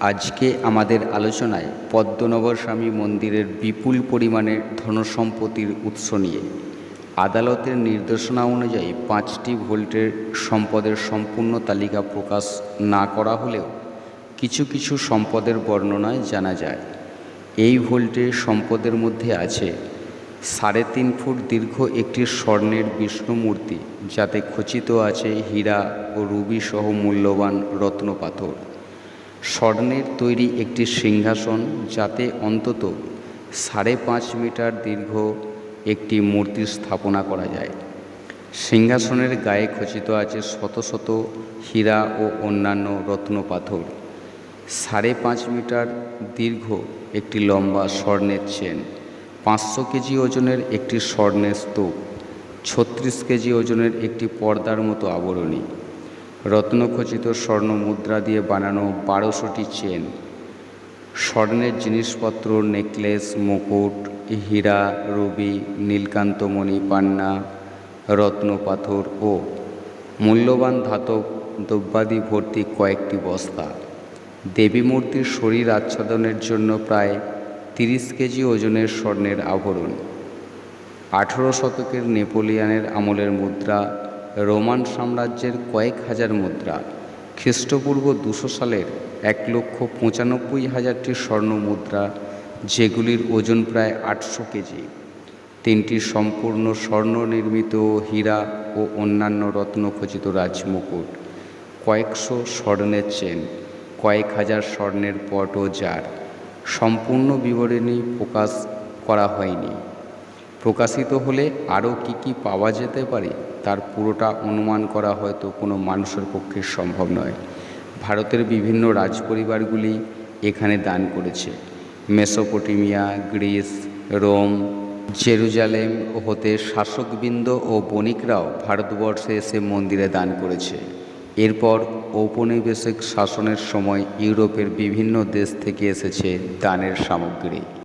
আজকে আমাদের আলোচনায় পদ্মনগর স্বামী মন্দিরের বিপুল পরিমাণের ধনসম্পত্তির উৎস নিয়ে আদালতের নির্দেশনা অনুযায়ী পাঁচটি ভোল্টের সম্পদের সম্পূর্ণ তালিকা প্রকাশ না করা হলেও কিছু কিছু সম্পদের বর্ণনায় জানা যায়। এই ভোল্টের সম্পদের মধ্যে আছে সাড়ে তিন ফুট দীর্ঘ একটি স্বর্ণের বিষ্ণু মূর্তি, যাতে খচিত আছে হীরা ও রুবি সহ মূল্যবান রত্নপাথর। স্বর্ণের তৈরি একটি সিংহাসন যাতে অন্তত সাড়ে পাঁচ মিটার দীর্ঘ একটি মূর্তি স্থাপনা করা যায়। সিংহাসনের গায়ে খচিত আছে শত শত হীরা ও অন্যান্য রত্নপাথর সাড়ে পাঁচ মিটার দীর্ঘ একটি লম্বা স্বর্ণের চেন, পাঁচশো কেজি ওজনের একটি স্বর্ণের স্তূপ, ছত্রিশ কেজি ওজনের একটি পর্দার মতো আবরণী। রত্নখচিত স্বর্ণ মুদ্রা দিয়ে বানানো বারোশোটি চেন। স্বর্ণের জিনিসপত্র, নেকলেস, মুকুট, হীরা, রুবি নীলকান্তমণি পান্না, রত্নপাথর ও মূল্যবান ধাতব দ্রব্যাদি ভর্তি কয়েকটি বস্তা। দেবী মূর্তির শরীর আচ্ছাদনের জন্য প্রায় তিরিশ কেজি ওজনের স্বর্ণের আভরণ আঠেরো শতকের নেপোলিয়ানের আমলের মুদ্রা রোমান সাম্রাজ্যের কয়েক হাজার মুদ্রা, খ্রিস্টপূর্ব দুশো সালের এক লক্ষ পঁচানব্বই হাজারটি স্বর্ণ মুদ্রা, যেগুলির ওজন প্রায় আটশো কেজি। তিনটি সম্পূর্ণ স্বর্ণ নির্মিত হীরা ও অন্যান্য রত্নখচিত রাজমুকুট, কয়েকশো স্বর্ণের চেন, কয়েক হাজার স্বর্ণের পট ও জার। সম্পূর্ণ বিবরণী প্রকাশ করা হয়নি। প্রকাশিত হলে আরও কি কি পাওয়া যেতে পারে? তার পুরোটা অনুমান করা হয়তো কোনো মানুষের পক্ষে সম্ভব নয়। ভারতের বিভিন্ন রাজপরিবারগুলি এখানে দান করেছে। মেসোপটেমিয়া, গ্রিস, রোম, জেরুজালেম হতে শাসকবৃন্দ ও বণিকরাও ভারতবর্ষে এসে মন্দিরে দান করেছে। এরপর ঔপনিবেশিক শাসনের সময় ইউরোপের বিভিন্ন দেশ থেকে এসেছে দানের সামগ্রী।